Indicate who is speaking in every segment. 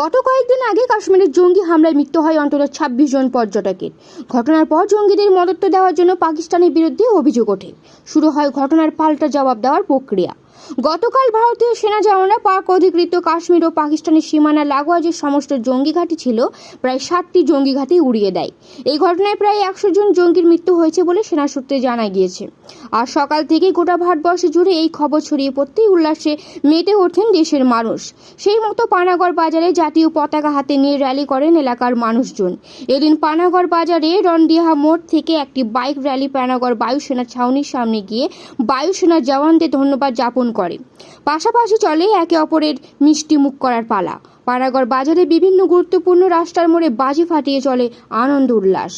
Speaker 1: গত কয়েকদিন আগে কাশ্মীরের জঙ্গি হামলায় মৃত্যু হয় অন্তত ছাব্বিশ জন পর্যটকের। ঘটনার পর জঙ্গিদের মদত্ব দেওয়ার জন্য পাকিস্তানের বিরুদ্ধে অভিযোগ ওঠে। শুরু হয় ঘটনার পাল্টা জবাব দেওয়ার প্রক্রিয়া। গতকাল ভারতীয় সেনা জওয়ানরা পাক অধিকৃত কাশ্মীর ও পাকিস্তানের সীমানা লাগোয়া যে সমস্ত জঙ্গি ঘাঁটি ছিল, প্রায় ষাটটি জঙ্গি ঘাঁটি উড়িয়ে দেয়। এই ঘটনায় প্রায় একশো জন জঙ্গির মৃত্যু হয়েছে বলে সেনা সূত্রে জানা গিয়েছে। আর সকাল থেকে গোটা ভারতবর্ষ জুড়ে এই খবর ছড়িয়ে পড়তেই উল্লাসে মেতে ওঠেন দেশের মানুষ। সেই মতো পানাগড় বাজারে জাতীয় পতাকা হাতে নিয়ে র্যালি করেন এলাকার মানুষজন। এদিন পানাগড় বাজারে রনডিহা মোড় থেকে একটি বাইক র্যালি পানাগড় বায়ুসেনা ছাউনির সামনে গিয়ে বায়ুসেনার জওয়ানদের ধন্যবাদ জ্ঞাপন করে। পাশাপাশি চলে একে অপরের মিষ্টি মুখ করার পালা। পাড়াগড় বাজারে বিভিন্ন গুরুত্বপূর্ণ রাস্তার মোড়ে বাজি ফাটিয়ে চলে আনন্দ উল্লাস।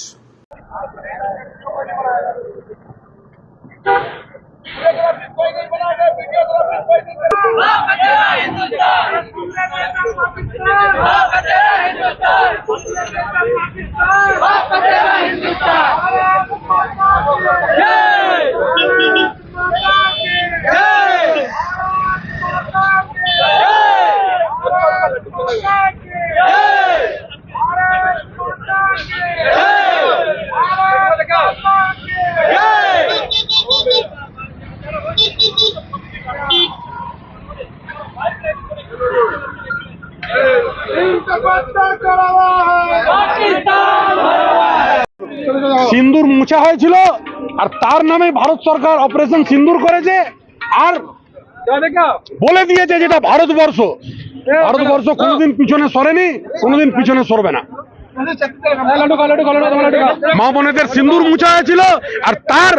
Speaker 2: সিন্দুর মুছা হয়েছিল আর তার নামে ভারত সরকার অপারেশন সিন্দুর করেছে আর বলে দিয়েছে যেটা ভারতবর্ষ। ভারতবর্ষ কোনোদিন পিছনে সরেনি, কোনোদিন পিছনে সরবে না। মা বোনেদের সিন্দুর মুছা হয়েছিল আর তার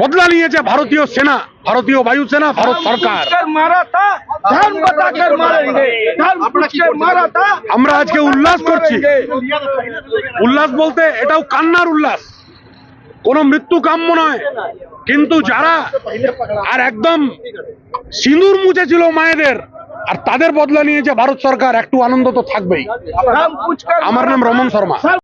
Speaker 2: বদলা নিয়েছে ভারতীয় সেনা, ভারতীয় বায়ুসেনা, ভারত সরকার। আমরা আজকে উল্লাস করছি। উল্লাস বলতে এটাও কান্নার উল্লাস। কোন মৃত্যু কাম্য নয়। কিন্তু যারা আর একদম সিঁদুর মুছেছিল মায়েদের আর তাদের বদলা নিয়ে যে ভারত সরকার একটু আনন্দ তো থাকবেই। আমার নাম রমন শর্মা।